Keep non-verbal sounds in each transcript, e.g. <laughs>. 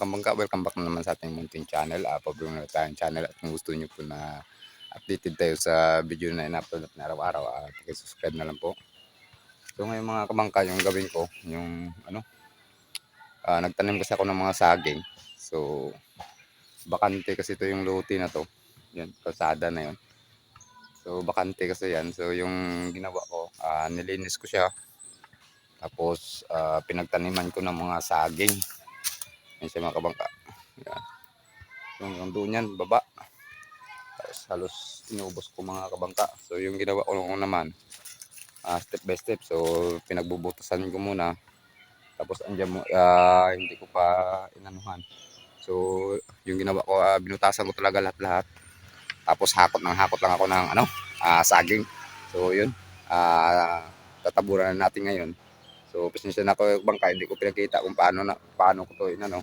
kabangka, welcome back na naman sa ating Mountain Channel. Uh, Pablo na tayong channel at kung gusto nyo po na updated tayo sa video na in-upload natin araw-araw, uh, subscribe na lang po. So ngayon mga kabangka, yung gawin ko, yung ano, uh, nagtanim kasi ako ng mga saging. So, bakante kasi ito yung lote na to. Yan, kalsada na yun. So, bakante kasi yan. So, yung ginawa ko, uh, nilinis ko siya. Tapos, uh, pinagtaniman ko ng mga saging. Yan siya mga kabangka. Yan. So, hanggang doon yan, baba. Tapos, halos inubos ko mga kabangka. So, yung ginawa ko naman, uh, step by step. So, pinagbubutasan ko muna. Tapos, andyan mo, uh, hindi ko pa inanuhan. So, yung ginawa ko, uh, binutasan ko talaga lahat-lahat. Tapos, hakot ng hakot lang ako ng ano, uh, saging. So, yun. Uh, tataburan na natin ngayon. So, pasensya na ako bangka, hindi ko pinakita kung paano na paano ko to ano,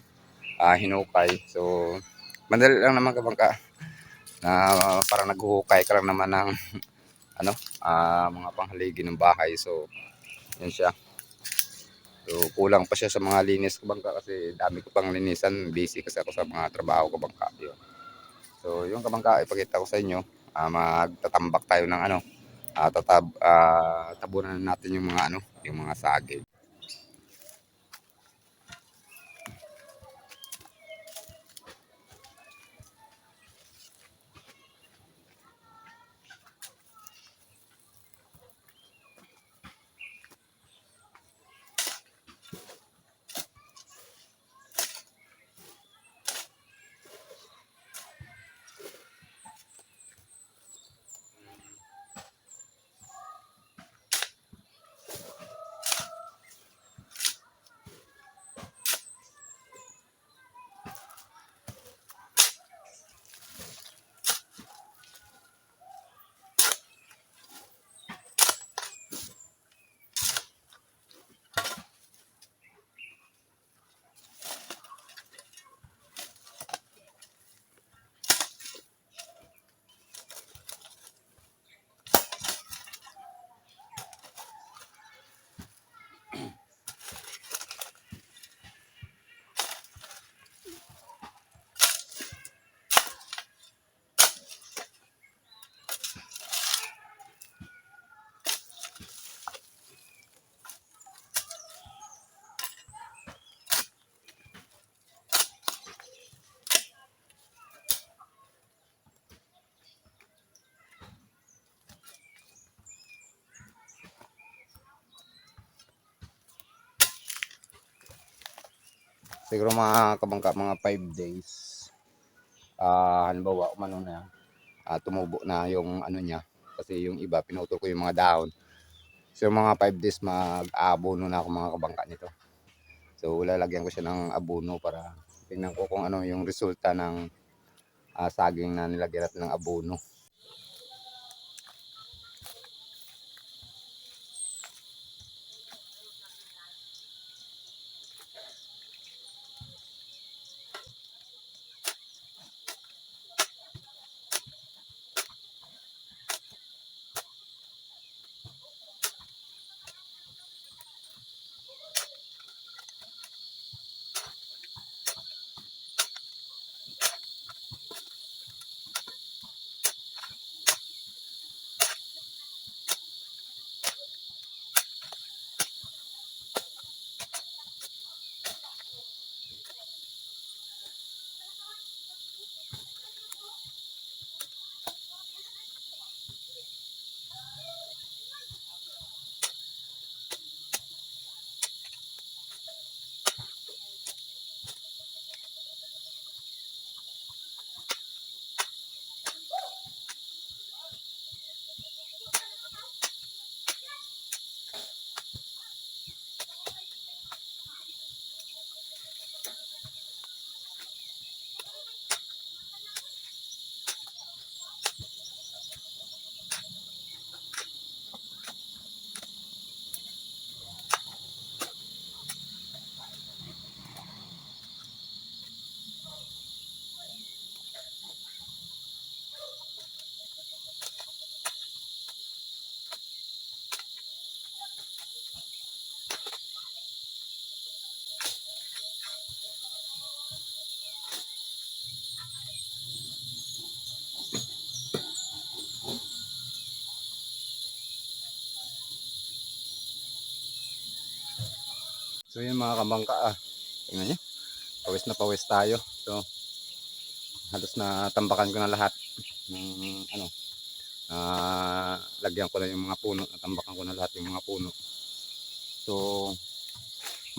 uh, hinukay. So, madali lang naman kabangka na uh, parang naghuhukay ka lang naman ng <laughs> ano, uh, mga panghaligi ng bahay. So, yan siya. So, kulang pa siya sa mga linis ko bangka kasi dami ko pang linisan. Busy kasi ako sa mga trabaho ko bangka. Yun. So, yung kabangka, ipakita ko sa inyo. Uh, magtatambak tayo ng ano, uh, tatab, uh, tabunan natin yung mga ano, yung mga saging. Siguro mga kabangka mga 5 days. Ah halimbawa umano na uh, tumubo na yung ano niya. Kasi yung iba pinutol ko yung mga dahon. So mga 5 days mag-aabono na ako mga kabangka nito. So lalagyan ko siya ng abono para tingnan ko kung ano yung resulta ng uh, saging na nilagyan natin ng abono So yun mga kabangka ah. Tingnan nyo. Pawis na pawis tayo. So halos na tambakan ko na lahat ng ano ah lagyan ko na yung mga puno. Natambakan ko na lahat yung mga puno. So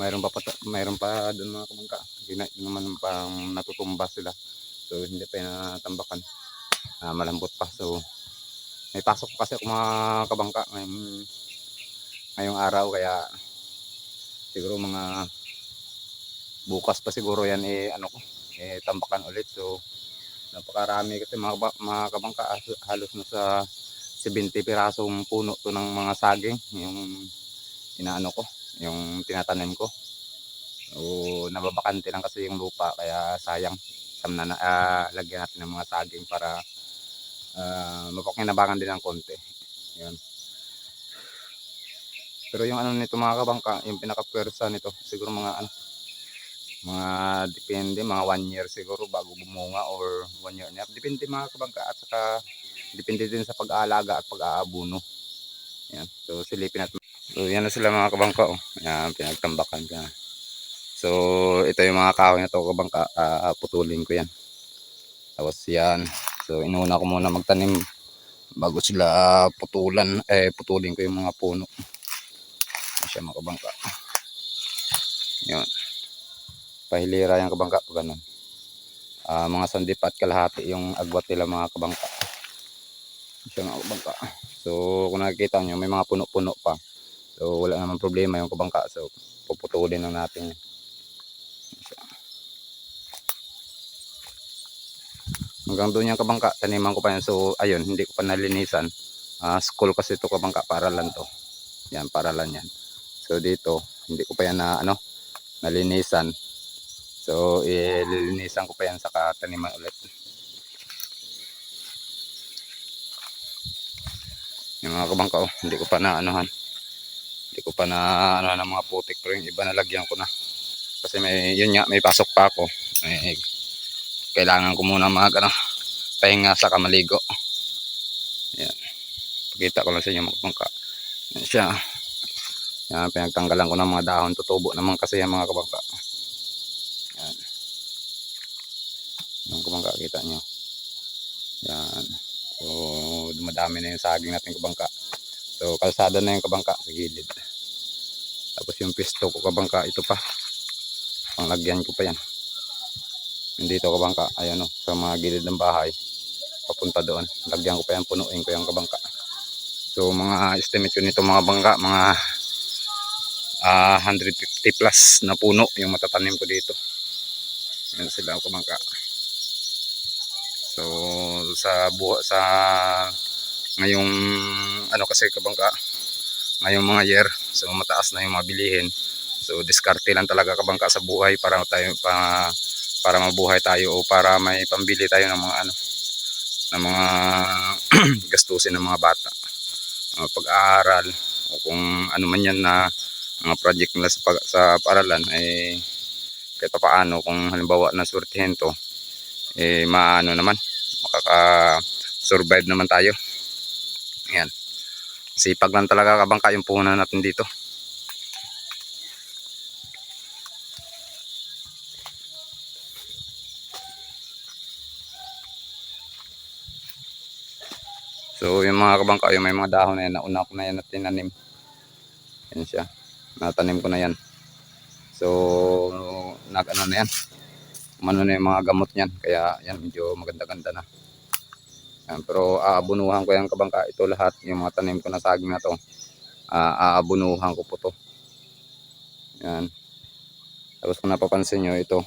mayroon pa mayroon pa doon mga kabangka. Hindi na naman pang natutumba sila. So hindi pa natambakan. Ah, malambot pa. So may pasok kasi ako mga kabangka ngayong, ngayong araw. Kaya siguro mga bukas pa siguro yan eh ano ko eh tambakan ulit. So napakarami kasi mga, mga kabangka halos- halos na sa 70 pirasong puno to ng mga saging yung inaano ko yung tinatanim ko. O nababakante lang kasi yung lupa kaya sayang sam na, ah, lagyan natin ng mga saging para uh, mapakinabangan din ng konti. Yun pero yung ano nito mga kabangka yung pinaka-pwersa nito siguro mga ano mga depende mga one year siguro bago bumunga or one year and depende mga kabangka at saka depende din sa pag-aalaga at pag-aabuno. Yan so silipin natin so yan na sila mga kabangka oh. yan pinagtambakan ka. So ito yung mga kahoy na to kabangka. Ah, putulin ko yan. Tapos yan so inuna ko muna magtanim bago sila putulan eh putulin ko yung mga puno siya mga kabangka yun pahilira yung kabangka pag ganun. Ah, mga sandip at kalahati yung agwat nila mga kabangka. Siya mga kabangka. So kung nakikita nyo may mga puno-puno pa. So wala naman problema yung kabangka. So puputulin lang natin. Siya. Hanggang doon yung kabangka, taniman ko pa yan. So ayun, hindi ko pa nalinisan. Ah, school kasi ito kabangka, para lang to. Yan, para lang yan. So dito, hindi ko pa yan na ano, nalinisan. So, ililinisan ko pa yan sa taniman ulit. Yung mga kabangka, oh, hindi ko pa na anuhan. Hindi ko pa na ano ng mga putik pero yung iba nalagyan ko na. Kasi may yun nga, may pasok pa ako. May, kailangan ko muna mag ano, pahinga sa kamaligo. Yan. Pakita ko lang sa inyo mga kabangka. Yan siya. Yan, pinagtanggalan ko ng mga dahon. Tutubo naman kasi yung mga kabangka. Yan. Yung kabangka, kita nyo. Yan. So, dumadami na yung saging natin kabangka. So, kalsada na yung kabangka sa gilid. Tapos yung pisto ko kabangka, ito pa. Panglagyan ko pa yan. Nandito kabangka, ayan o, sa mga gilid ng bahay. Papunta doon. Lagyan ko pa yan, punuin ko yung kabangka. So, mga estimate ko nito mga bangka, mga ah 150 plus na puno yung matatanim ko dito. Yan sila ang kumangka. So sa buha sa ngayong ano kasi kabangka ngayong mga year so mataas na yung mga bilihin. So diskarte lang talaga kabangka sa buhay para tayo pa para mabuhay tayo o para may pambili tayo ng mga ano ng mga <clears throat> gastusin ng mga bata. Mga pag-aaral o kung ano man yan na mga project nila sa, sa paaralan ay kahit pa paano kung halimbawa na swertihin to eh maano naman makaka survive naman tayo. Yan sipag lang talaga kabangka yung puhunan natin dito. So yung mga kabangka yung may mga dahon na yan nauna ko na yan na tinanim. Yan siya natanim ko na yan. So nag ano na yan. Umano na yung mga gamot niyan. Kaya yan medyo maganda ganda na. Yan, pero aabunuhan ko yan kabangka. Ito lahat yung mga tanim ko na saging na to Ah, aabunuhan ko po to. Yan. Tapos kung napapansin nyo ito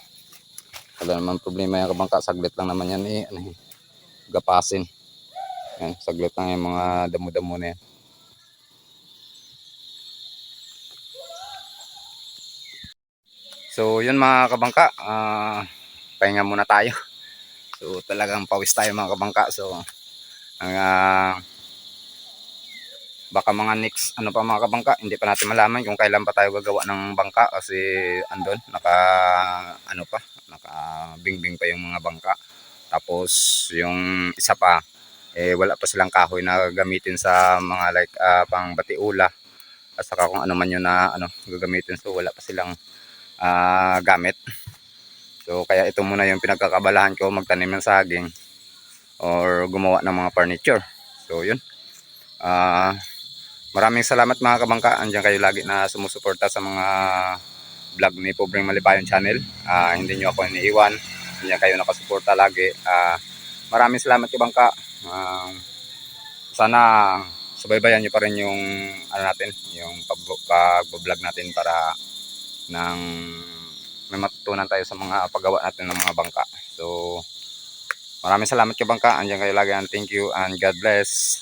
wala naman problema yung kabangka. Saglit lang naman yan eh ano, gapasin. Yan saglit lang yung mga damo-damo na yan So yun mga kabangka, ah pahinga muna tayo. So talagang pawis tayo mga kabangka. So ang ah, baka mga next ano pa mga kabangka, hindi pa natin malaman kung kailan pa tayo gagawa ng bangka kasi andon naka ano pa, naka bingbing pa yung mga bangka. Tapos yung isa pa eh wala pa silang kahoy na gamitin sa mga like ah, pang batiula at saka kung ano man yun na ano, gagamitin. So wala pa silang ah, gamit. So kaya ito muna yung pinagkakabalahan ko magtanim ng saging or gumawa ng mga furniture. So yun. Ah maraming salamat mga kabangka. Andiyan kayo lagi na sumusuporta sa mga vlog ni Pobreng Malibayon Channel. Ah hindi nyo ako iniiwan. Andiyan kayo nakasuporta lagi. Ah maraming salamat kabangka. Ah sana subaybayan nyo pa rin yung ano natin, yung pag- pag-vlog natin para nang may matutunan tayo sa mga paggawa natin ng mga bangka. So, maraming salamat kay bangka. Andiyan kayo lagi and thank you and God bless.